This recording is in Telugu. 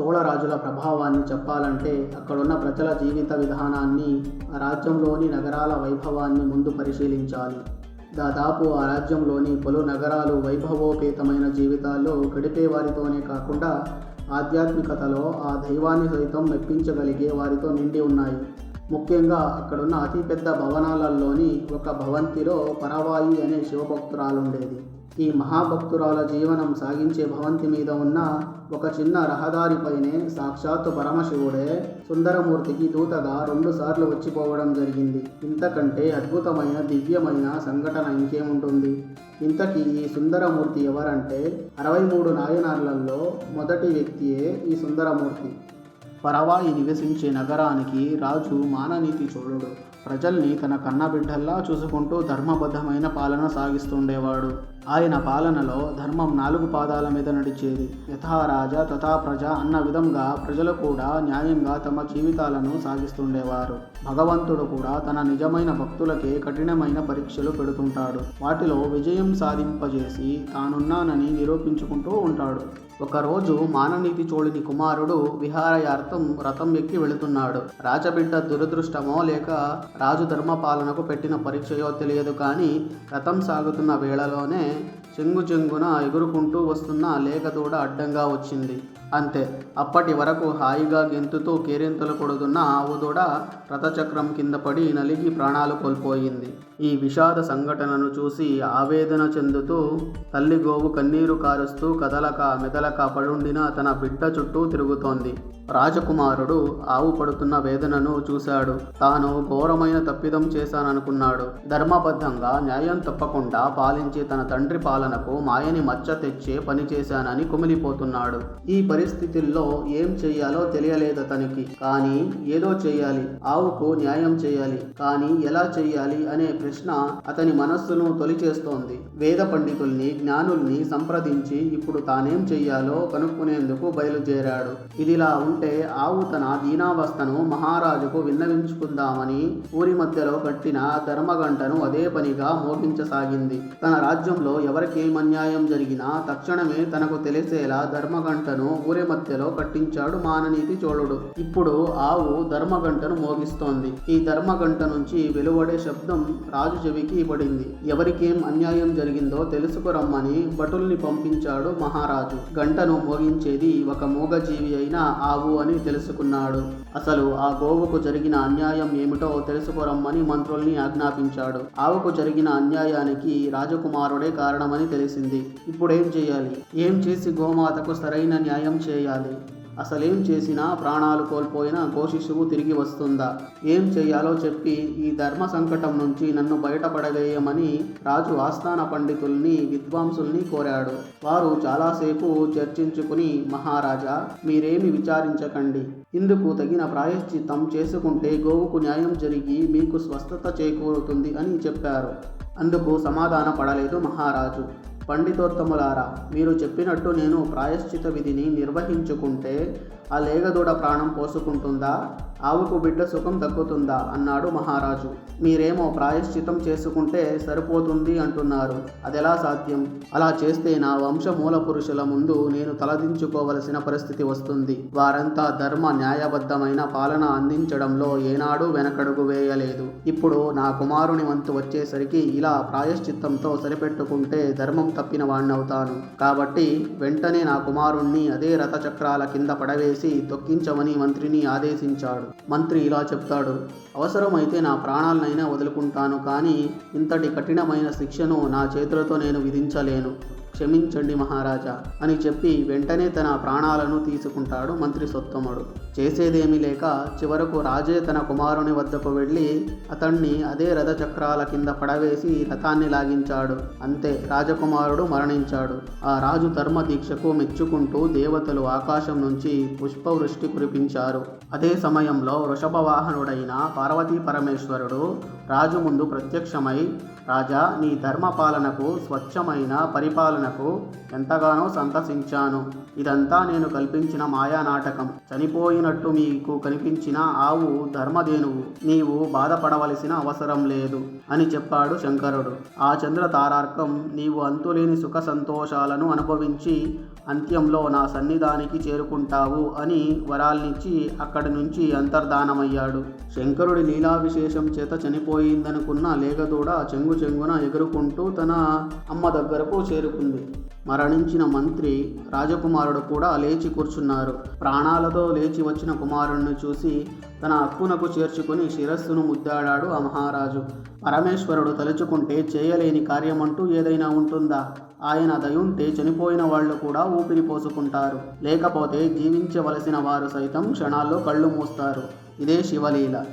చోళరాజుల ప్రభావాన్ని చెప్పాలంటే అక్కడున్న ప్రజల జీవిత విధానాన్ని ఆ రాజ్యంలోని నగరాల వైభవాన్ని ముందు పరిశీలించాలి. దాదాపు ఆ రాజ్యంలోని పలు నగరాలు వైభవోపేతమైన జీవితాల్లో గడిపే వారితోనే కాకుండా ఆధ్యాత్మికతలో ఆ దైవాన్ని సైతం మెప్పించగలిగే వారితో నిండి ఉన్నాయి. ముఖ్యంగా అక్కడున్న అతిపెద్ద భవనాలలోని ఒక భవంతిలో పరవాయి అనే శివభక్తురాలుండేది. ఈ మహాభక్తురాల జీవనం సాగించే భవంతి మీద ఉన్న ఒక చిన్న రహదారిపైనే సాక్షాత్తు పరమశివుడే సుందరమూర్తికి దూతగా రెండుసార్లు వచ్చిపోవడం జరిగింది. ఇంతకంటే అద్భుతమైన దివ్యమైన సంఘటన ఇంకేముంటుంది? ఇంతకీ ఈ సుందరమూర్తి ఎవరంటే? అరవై మూడు నాయనార్లలో మొదటి వ్యక్తియే ఈ సుందరమూర్తి. పరవాయి నివసించే నగరానికి రాజు మాననీతి చోళుడు. ప్రజల్ని తన కన్నబిడ్డల్లా చూసుకుంటూ ధర్మబద్ధమైన పాలన సాగిస్తుండేవాడు. ఆయన పాలనలో ధర్మం నాలుగు పాదాల మీద నడిచేది. యథా రాజా తథా ప్రజ అన్న విధంగా ప్రజలు కూడా న్యాయంగా తమ జీవితాలను సాగిస్తుండేవారు. భగవంతుడు కూడా తన నిజమైన భక్తులకే కఠినమైన పరీక్షలు పెడుతుంటాడు. వాటిలో విజయం సాధింపజేసి తానున్నానని నిరూపించుకుంటూ ఉంటాడు. ఒకరోజు మాననీతి చోళుని కుమారుడు విహారయార్థం రథం ఎక్కి వెళుతున్నాడు. రాజబిడ్డ దురదృష్టమో లేక రాజు ధర్మపాలనకు పెట్టిన పరీక్షయో తెలియదు కానీ రథం సాగుతున్న వేళలోనే Bye. చెంగు చెంగున ఎగురుకుంటూ వస్తున్న లేగదూడ అడ్డంగా వచ్చింది. అంతే అప్పటి వరకు హాయిగా గెంతుతూ కేరింతలు కొడుతున్న ఆవు దూడ రథచక్రం కింద పడి నలిగి ప్రాణాలు కోల్పోయింది. ఈ విషాద సంఘటనను చూసి ఆవేదన చెందుతూ తల్లి గోవు కన్నీరు కారుస్తూ కదలక మెదలక పడుండిన తన బిడ్డ చుట్టూ తిరుగుతోంది. రాజకుమారుడు ఆవు పడుతున్న వేదనను చూశాడు. తాను ఘోరమైన తప్పిదం చేశాననుకున్నాడు. ధర్మబద్ధంగా న్యాయం తప్పకుండా పాలించే తన తండ్రి పాలనకు మాయని మచ్చ తెచ్చే పని చేశానని కుమిలిపోతున్నాడు. ఈ పరిస్థితుల్లో ఏం చెయ్యాలో తెలియలేదు అతనికి కానీ ఏదో చేయాలి ఆవుకు న్యాయం చేయాలి కానీ ఎలా చేయాలి అనే ప్రశ్న అతని మనస్సును తొలిచేస్తోంది. వేద పండితుల్ని జ్ఞానుల్ని సంప్రదించి ఇప్పుడు తానేం చెయ్యాలో కనుక్కునేందుకు బయలుదేరాడు. ఇదిలా ఉంటే ఆవు తన దీనావస్థను మహారాజుకు విన్నవించుకుందామని ఊరి మధ్యలో కట్టిన ధర్మగంటను అదే పనిగా మోగించసాగింది తన రాజ్యంలో ఎవరికి అన్యాయం జరిగినా తక్షణమే తనకు తెలిసేలా ధర్మగంటను ఊరి మధ్యలో కట్టించాడు మాననీతి చోళుడు. ఇప్పుడు ఆవు ధర్మగంటను మోగిస్తోంది. ఈ ధర్మగంట నుంచి వెలువడే శబ్దం రాజు చెవికి పడింది. ఎవరికేం అన్యాయం జరిగిందో తెలుసుకురమ్మని భటుల్ని పంపించాడు మహారాజు. గంటను మోగించేది ఒక మూగజీవి అయిన ఆవు అని తెలుసుకున్నాడు. అసలు ఆ గోవుకు జరిగిన అన్యాయం ఏమిటో తెలుసుకురమ్మని మంత్రుల్ని ఆజ్ఞాపించాడు. ఆవుకు జరిగిన అన్యాయానికి రాజకుమారుడే కారణమని తెలిసింది. ఇప్పుడేం చేయాలి? ఏం చేసి గోమాతకు సరైన న్యాయం చేయాలి? అసలేం చేసినా ప్రాణాలు కోల్పోయిన గోశిశువు తిరిగి వస్తుందా? ఏం చేయాలో చెప్పి ఈ ధర్మ సంకటం నుంచి నన్ను బయటపడవేయమని రాజు ఆస్థాన పండితుల్ని విద్వాంసుల్ని కోరాడు. వారు చాలాసేపు చర్చించుకుని మహారాజా మీరేమి విచారించకండి. ఇందుకు తగిన ప్రాయశ్చిత్తం చేసుకుంటే గోవుకు న్యాయం జరిగి మీకు స్వస్థత చేకూరుతుంది అని చెప్పారు. అందుకు సమాధాన పడలేదు మహారాజు. పండితోత్తములారా మీరు చెప్పినట్టు నేను ప్రాయశ్చిత విధిని నిర్వహించుకుంటే ఆ లేగదూడ ప్రాణం పోసుకుంటుందా? ఆవుకు బిడ్డ సుఖం దక్కుతుందా? అన్నాడు మహారాజు. మీరేమో ప్రాయశ్చితం చేసుకుంటే సరిపోతుంది అంటున్నారు. అదెలా సాధ్యం? అలా చేస్తే నా వంశ మూల పురుషుల ముందు నేను తలదించుకోవలసిన పరిస్థితి వస్తుంది. వారంతా ధర్మ న్యాయబద్ధమైన పాలన అందించడంలో ఏనాడు వెనకడుగు వేయలేదు. ఇప్పుడు నా కుమారుని వంతు వచ్చేసరికి ఇలా ప్రాయశ్చిత్తంతో సరిపెట్టుకుంటే ధర్మం తప్పిన వాణ్ణవుతాను. కాబట్టి వెంటనే నా కుమారుణ్ణి అదే రథచక్రాల కింద పడవేసి తొక్కించమని మంత్రిని ఆదేశించాడు. మంత్రి ఇలా చెప్తాడు అవసరమైతే నా ప్రాణాలనైనా వదులుకుంటాను కానీ ఇంతటి కఠినమైన శిక్షను నా చేతులతో నేను విధించలేను. క్షమించండి మహారాజా అని చెప్పి వెంటనే తన ప్రాణాలను తీసుకుంటాడు మంత్రి సొత్తముడు చేసేదేమీ లేక చివరకు రాజే తన కుమారుని వద్దకు వెళ్ళి అతన్ని అదే రథచక్రాల కింద పడవేసి రథాన్ని లాగించాడు. అంతే రాజకుమారుడు మరణించాడు. ఆ రాజు ధర్మ దీక్షకు మెచ్చుకుంటూ దేవతలు ఆకాశం నుంచి పుష్పవృష్టి కురిపించారు. అదే సమయంలో వృషభ వాహనుడైన పార్వతీ పరమేశ్వరుడు రాజు ముందు ప్రత్యక్షమై రాజా నీ ధర్మపాలనకు స్వచ్ఛమైన పరిపాలనకు ఎంతగానో సంతసించాను. ఇదంతా నేను కల్పించిన మాయా నాటకం. చనిపోయినట్టు మీకు కనిపించిన ఆవు ధర్మదేనువు నీవు బాధపడవలసిన అవసరం లేదు అని చెప్పాడు శంకరుడు. ఆ చంద్ర తారార్కం నీవు అంతులేని సుఖ సంతోషాలను అనుభవించి అంత్యంలో నా సన్నిధానికి చేరుకుంటావు అని వరాల్నిచ్చి అక్కడి నుంచి అంతర్ధానమయ్యాడు. శంకరుడి లీలావిశేషం చేత చనిపోయిందనుకున్న లేగదూడ చెంగు చెంగున ఎగురుకుంటూ తన అమ్మ దగ్గరకు చేరుకుంది. మరణించిన మంత్రి రాజకుమారుడు కూడా లేచి కూర్చున్నారు. ప్రాణాలతో లేచి వచ్చిన కుమారుణ్ణి చూసి తన అక్కునకు చేర్చుకుని శిరస్సును ముద్దాడాడు ఆ మహారాజు. పరమేశ్వరుడు తలుచుకుంటే చేయలేని కార్యమంటూ ఏదైనా ఉంటుందా? ఆయన దయుంటే చనిపోయిన వాళ్ళు కూడా ఊపిరి పోసుకుంటారు. లేకపోతే జీవించవలసిన వారు సైతం క్షణాల్లో కళ్ళు మూస్తారు. ఇదే శివలీల.